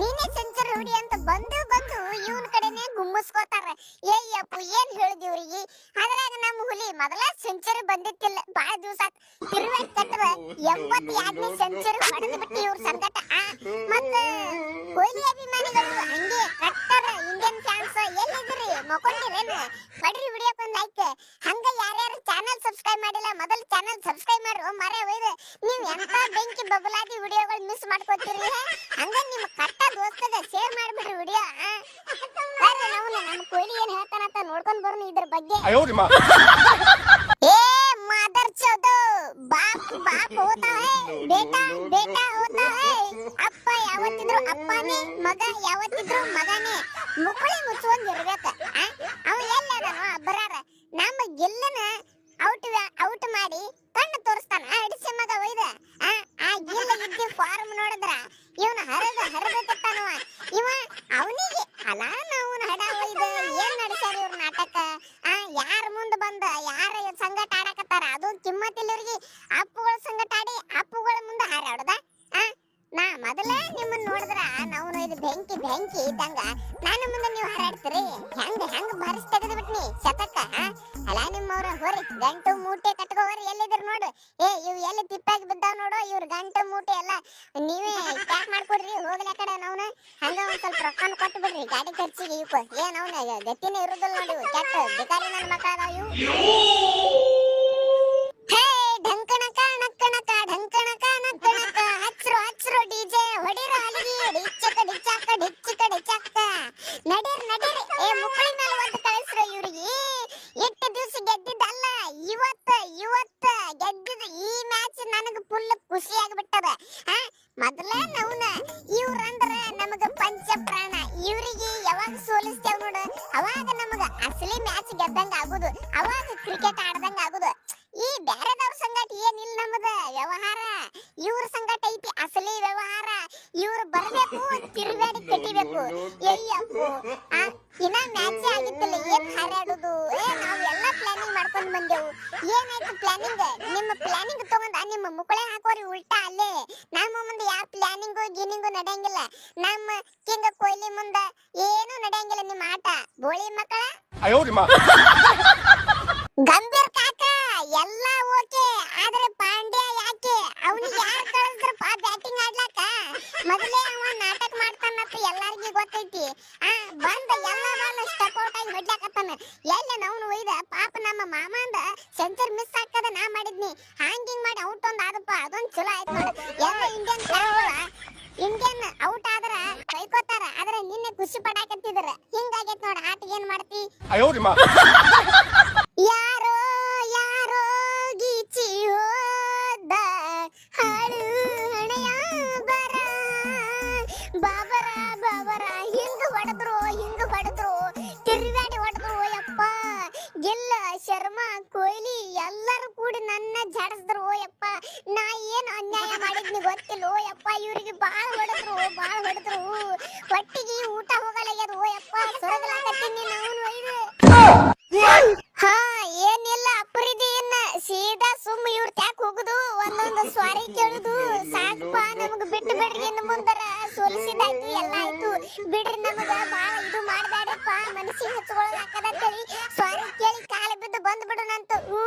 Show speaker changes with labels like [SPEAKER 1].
[SPEAKER 1] ನೀನೇ ಸೆಂಚರ್ ಹೊಡಿ ಅಂತ ಬಂದು ಬಂದು ಇವನ್ ಕಡೆನೆ ಗುಮ್ಮಸ್ಕೋತಾರ. ಏಯ್ ಅಪ್ಪು ಏನ್ ಹೇಳಿದಿವ್ರಿಗೆ ಅದ್ರಾಗ ನಮ್ಮ ಹುಲಿ ಮೊದಲ ಸೆಂಚರಿ ಬಂದಿತ್ತಿಲ್ಲ. ಬಾಳ ದಿವಸ ತಿರುವಾಗ್ ಕಟ್ಟದ ಎಂಬತ್ ಎರಡನೇ ಸೆಂಚರಿ ಹೊಡೆದು ಬಿಟ್ಟು ಇವ್ರ ಸಂಗಟ ಮತ್ತ ಕೊಹ್ಲಿ ಅಭಿಮಾನಿಗಳು ಹಂಗೆ ಕಟ್ಟರ ಇಂಡಿಯನ್ ಫ್ಯಾನ್ಸ್ ಎಲ್ಲಿದ್ರಿ ಮಕ್ಕೊಂಡಿರೇನು? ಬಡ್ರಿ ಬಿಡಿಯಕ್ ಒಂದ್ ಲೈಕ್ ಹಂಗ ಮಾಡಿಲ್ಲ ಮೊದಲು ಚಾನೆಲ್ ಸಬ್ಸ್ಕ್ರೈಬ್ ಮಾಡ್ರಿ. ಮರೆ ಒಯ್ದು. ನೀವು ಎಂತ ಬೆಂಕಿ ಬಬಲಾಗಿ ವಿಡಿಯೋಗಳು ಮಿಸ್ ಮಾಡ್ಕೋತೀರಿ ಹಂಗ ನಿಮ್ಮ ಕಟ್ಟ ದೋಸ್ತದ ಶೇರ್ ಮಾಡ್ಬಿಡ್ರಿ ವಿಡಿಯೋ ಬರ್ರಿ ನಾವು ನಮ್ಮ ಕೋಳಿ ಏನು ಹೇಳ್ತಾನಂತ ನೋಡ್ಕೊಂಡು ಬರ್ರಿ ಇದ್ರ ಬಗ್ಗೆ. ಏ ಮಾದರ್ ಚೋದು ಬಾಪ್ ಬಾಪ್ ಹೋತಾ ಹೈ? ಬೇಟಾ ಬೇಟಾ ಹೋತಾ ಹೈ? ಅಪ್ಪ ಯಾವತ್ತಿದ್ರು ಅಪ್ಪನೇ ಮಗ ಯಾವತ್ತಿದ್ರು ಮಗನೇ. ಮುಕುಳಿ ಮುಚ್ಚುವಂಗೆ ಆ? ಇದ್ದಿ ಫಾರ್ಮ್ ನೋಡಿದ್ರ ಇವನ ಹರದ ಹರದತ್ತಾನವ ಇವ ಅವನಿಗೆ ಅಲ್ಲ ನಾವು ಹಡ ಇದು ಏನ್ ನಡೆಸ್ಯಾರ ಇವ್ರ ನಾಟಕ? ಆ, ಯಾರ ಮುಂದ ಬಂದ, ಯಾರ ಸಂಗಟ ಆಡಕತ್ತಾರ? ಅದು ಕಿಮ್ಮತ್ತಿಲ್ಲವ್ರಿಗೆ ಅಪ್ಪುಗಳ ಸಂಗಟ ಆಡಿ ಅಪ್ಪುಗಳ ಮುಂದೆ ಹಾರಾಡದ ಆ ನಾ ನಿಮ್ಮನ್ನ ನೋಡಿದ್ರ ನಾವು ಇದು ಬೆಂಕಿ ಬೆಂಕಿ ಇದ್ದಂಗ. ನಾನು ಮುಂದೆ ನೀವು ಹಾರಾಡ್ತೀರಿ? ಹೆಂಗ ಹೆಂಗ ಬಾರಿಸ್ ತೆಗೆದು ಬಿಟ್ನಿ ಶತಕ? ಅಲ್ಲ, ನಿಮ್ಮವ್ರ ಹೊರಿ, ಗಂಟು ಮೂಟೆ ಕಟ್ಕೋರಿ, ಎಲ್ಲಿದ್ರು ನೋಡು. ಏ, ಇವ್ ಎಲ್ಲಿ ತಿಪ್ಪಾಗಿ ಬಿದ್ದಾವ ನೋಡು, ಇವ್ರ ಗಂಟು ಮೂಟೆ ಎಲ್ಲ. ನೀವೇ ಪ್ಯಾಕ್ ಮಾಡ್ಕೊಡ್ರಿ, ಹೋಗ್ಲಿ ಕಡೆ ನಾವ್ನ ಹಂಗ ಒಂದ್ ಸ್ವಲ್ಪ ರೊಕ್ಕನ ಕೊಟ್ಟು ಬಿಡ್ರಿ ಗಾಡಿ ಖರ್ಚಿಗೆ ಇವ್ಕ. ಏನ್ ಅವ್ನ ಗತಿನೇ ಇರುದಿಲ್ಲ ನೋಡಿ, ಕೆಟ್ಟ ಬಿಕಾರಿ ನನ್ನ ಮಕ್ಕಳ ಡಿಚ್ಚಕ ನಡೀರ್, ನಡೀರಿ. ಏ ಮುಕ್ಕಳಿ ಮೇಲೆ ಒಂದು ಕಳಿಸ್ರ ಇವ್ರಿಗೆ. ಎಷ್ಟು ದಿವಸ ಗೆದ್ದಿದ್ದಲ್ಲ, ಇವತ್ತ ಇವತ್ತ ಗೆದ್ದಿದ್ದು ಈ ಮ್ಯಾಚ್ ನನಗೆ ಫುಲ್ ಖುಷಿ ಆಗ್ಬಿಟ್ಟದ. ಆ ಮೊದಲ ನವ್ನ ಇವ್ರಂದ್ರ ನಮಗ ಪಂಚ ಪ್ರಾಣ ಇವ್ರಿಗೆ ಯಾವಾಗ ಸೋಲಿಸ್ತೇವ್ ನೋಡು, ಅವಾಗ ನಮಗ ಅಸಲಿ ಮ್ಯಾಚ್ ಗೆದ್ದಂಗ ಆಗುದು. ಅವಾಗ ಕ್ರಿಕೆಟ್ ಆಡ್ದಂಗ ಆಗುದು ಈ ಬ್ಯಾರೆದವ್ರ ಸಂಗಟ ಏನಿಲ್ಲ ನಮ್ಮದ ವ್ಯವಹಾರ. ಇವ್ರ ಸಂಗಟ ಐತಿ, ಅಸಲಿ ವ್ಯವಹಾರ. ಇವ್ರು ಬರಬೇಕು ತಿರುಗಾಡಿ ಕಟ್ಟಿಬೇಕು. ಇನ್ನ ಮ್ಯಾಚ್ ಆಗಿತ್ತಲ್ಲ, ಏನ್ ಹಾರಾಡುದು? ಏ, ನಾವ್ ಎಲ್ಲ ಪ್ಲಾನಿಂಗ್ ಮಾಡ್ಕೊಂಡ್ ಬಂದೆವು. ಏನಾಯ್ತು ಪ್ಲಾನಿಂಗ್ ನಿಮ್ಮ ಪ್ಲಾನಿಂಗ್ ತಗೊಂಡ ನಿಮ್ಮ ಮುಕ್ಕಳೆ ಹಾಕೋರಿ ಉಲ್ಟಾ ಅಲ್ಲೇ. ನಮ್ಮ ಮುಂದೆ ಯಾವ ಪ್ಲಾನಿಂಗು ಗಿನಿಂಗು ನಡೆಯಂಗಿಲ್ಲ. ನಮ್ಮ ಕಿಂಗ ಕೊಹ್ಲಿ ಮುಂದ ಏನು ನಡೆಯಂಗಿಲ್ಲ ನಿಮ್ಮ ಆಟ. ಬೋಳಿ ಮಕ್ಕಳ?
[SPEAKER 2] 哎
[SPEAKER 1] ಮೊದಲೇ ಅವ ನಾಟಕ ಮಾಡ್ತಾನಂತ ಎಲ್ಲಾರ್ಗಿ ಗೊತ್ತೈತಿ. ಆ ಬಂದ ಎಲ್ಲ ಬಾಲ್ ಸ್ಟೆಪ್ ಔಟ್ ಆಗಿ ಹೊಡ್ಲಾಕತ್ತಾನ ಎಲ್ಲ ನಾವು ಒಯ್ದ ಪಾಪ ನಮ್ಮ ಮಾಮಂದ ಸೆಂಚರ್ ಮಿಸ್ ಆಗ್ತದ ನಾ ಮಾಡಿದ್ನಿ. ಹ್ಯಾಂಗಿಂಗ್ ಮಾಡಿ ಔಟ್ ಒಂದ್ ಆದಪ್ಪ ಅದೊಂದ್ ಚಲೋ ಆಯ್ತು ನೋಡು. ಎಲ್ಲ ಇಂಡಿಯನ್ ಇಂಡಿಯನ್ ಔಟ್ ಆದ್ರ ಕೈಕೋತಾರ ಆದ್ರೆ ನಿನ್ನೆ ಖುಷಿ ಪಡಾಕತ್ತಿದ್ರ. ಹಿಂಗಾಗೈತ್ ನೋಡ ಆಟ ಏನ್ ಮಾಡ್ತಿ? ಜಾಡಿಸಿದ್ರು ಯಪ್ಪ ನಾ ಏನು ಅನ್ಯಾಯ ಮಾಡಿದ್ನಿ ಗೊತ್ತಿಲ್ಲ ಓ ಯಪ್ಪ ಇವರಿಗೆ ಬಾಳ ಹೊಡೆದ್ರು ಬಾಳ ಹೊಡೆದ್ರು. ಹೊಟ್ಟಿಗೆ ಊಟ ಹೋಗಲಾಗ್ಯದ ಓ ಯಪ್ಪ ಸೊರಗಲಾಗತ್ತೀನಿ ನಾನು ಒಯ್ದು ಹಾ, ಏನಿಲ್ಲ ಅಪರಿದಿ ಇನ್ನ ಸೀದಾ ಸುಮ್ಮ ಇವ್ರ ಟ್ಯಾಕ್ ಹೋಗುದು, ಒಂದೊಂದು ಸ್ವಾರಿ ಕೇಳುದು, ಸಾಕಪ್ಪ, ನಮ್ಗ ಬಿಟ್ಟು ಬಿಡ್ರಿ ಇನ್ನು ಮುಂದರ ಸೋಲಿಸಿದಾಯ್ತು ಎಲ್ಲ ಆಯ್ತು. ಬಿಡ್ರಿ ನಮಗ, ಬಾಳ ಇದು ಮಾಡ್ಬೇಡಪ್ಪ ಮನಸ್ಸಿಗೆ ಹಚ್ಕೊಳ್ಳೋದು ಹಾಕದಂತೇಳಿ ಸ್ವಾರಿ ಕೇಳಿ ಕಾಲ ಬಿದ್ದು ಬಂದ್ ಹ್ಞೂ